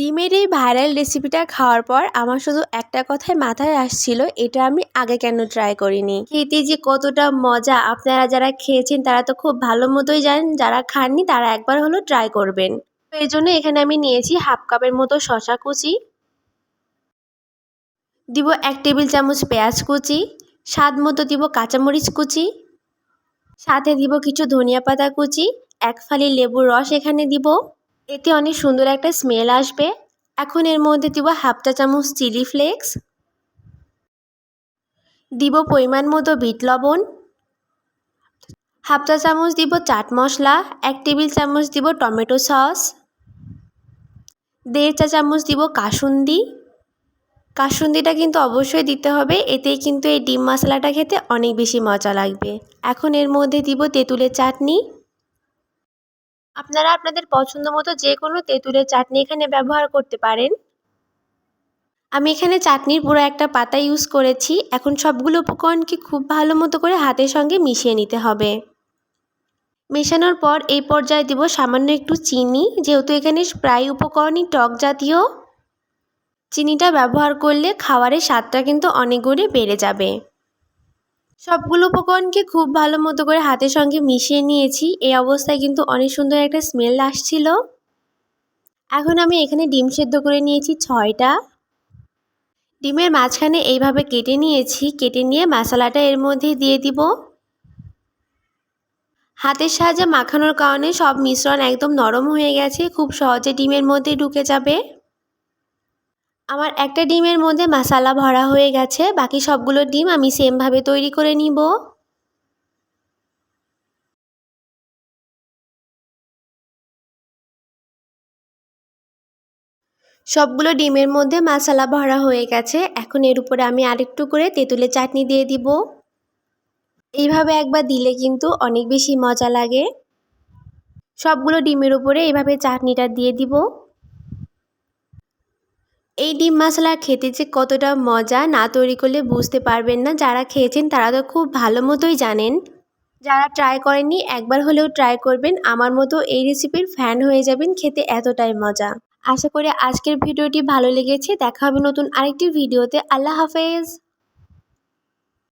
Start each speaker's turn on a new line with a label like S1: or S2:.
S1: ডিমের এই ভাইরাল রেসিপিটা খাওয়ার পর আমার শুধু একটা কথাই মাথায় আসছিল, এটা আমি আগে কেন ট্রাই করিনি? খেতে যে কতটা মজা, আপনারা যারা খেয়েছেন তারা তো খুব ভালো মতোই জানেন, যারা খাননি তারা একবার হলো ট্রাই করবেন। এই জন্য এখানে আমি নিয়েছি হাফ কাপের মতো শশা কুচি, দিব এক টেবিল চামচ পেঁয়াজ কুচি, স্বাদ মতো দিব কাঁচামরিচ কুচি, সাথে দিব কিছু ধনিয়া পাতা কুচি, এক ফালি লেবুর রস এখানে দিব। এতে অনেক সুন্দর একটা স্মেল আসবে। এখন এর মধ্যে দিব হাফ চা চামচ চিলি ফ্লেক্স দিব পরিমাণ মতো বিট লবণ। হাফ চা চামচ দিব চাট মশলা। এক টেবিল চামচ দিব টমেটো সস। দেড় চা চামচ দিব কাসুন্দি। কাসুন্দিটা কিন্তু অবশ্যই দিতে হবে, এতেই কিন্তু এই ডিম মশলাটা খেতে অনেক বেশি মজা লাগবে। এখন এর মধ্যে দিব তেঁতুলের চাটনি। আপনারা আপনাদের পছন্দ মতো যে কোনো তেঁতুলের চাটনি এখানে ব্যবহার করতে পারেন। আমি এখানে চাটনির পুরো একটা পাতা ইউজ করেছি। এখন সবগুলো উপকরণকে খুব ভালো মতো করে হাতের সঙ্গে মিশিয়ে নিতে হবে। মেশানোর পর এই পর্যায়ে দিব সামান্য একটু চিনি, যেহেতু এখানে প্রায় উপকরণই টক জাতীয়। চিনিটা ব্যবহার করলে খাবারের স্বাদটা কিন্তু অনেক বেড়ে যাবে। সবগুলো উপকরণকে খুব ভালো মতো করে হাতের সঙ্গে মিশিয়ে নিয়েছি। এই অবস্থায় কিন্তু অনেক সুন্দর একটা স্মেল আসছিল। এখন আমি এখানে ডিম সেদ্ধ করে নিয়েছি ছয়টা। ডিমের মাঝখানে এইভাবে কেটে নিয়েছি। কেটে নিয়ে মশলাটা এর মধ্যে দিয়ে দিব। হাতের সাহায্যে মাখানোর কারণে সব মিশ্রণ একদম নরম হয়ে গেছে। খুব সহজে ডিমের মধ্যে ঢুকে যাবে। আমার একটা ডিমের মধ্যে মশালা ভরা হয়ে গেছে, বাকি সবগুলো ডিম আমি সেমভাবে তৈরি করে নিব। সবগুলো ডিমের মধ্যে মশালা ভরা হয়ে গেছে, এখন এর উপরে আমি আরেকটু করে তেঁতুলের চাটনি দিয়ে দিব। এইভাবে একবার দিলে কিন্তু অনেক বেশি মজা লাগে। সবগুলো ডিমের উপরে এইভাবে চাটনিটা দিয়ে দিব। এই ডিম মশলা খেতে যে কতটা মজা না তৈরি করলে বুঝতে পারবেন না। যারা খেয়েছেন তারা তো খুব ভালো মতোই জানেন। যারা ট্রাই করেননি, একবার হলেও ট্রাই করবেন। আমার মতো এই রেসিপির ফ্যান হয়ে যাবেন, খেতে এতটাই মজা। আশা করি আজকের ভিডিওটি ভালো লেগেছে। দেখা হবে নতুন আরেকটি ভিডিওতে। আল্লাহ হাফেজ।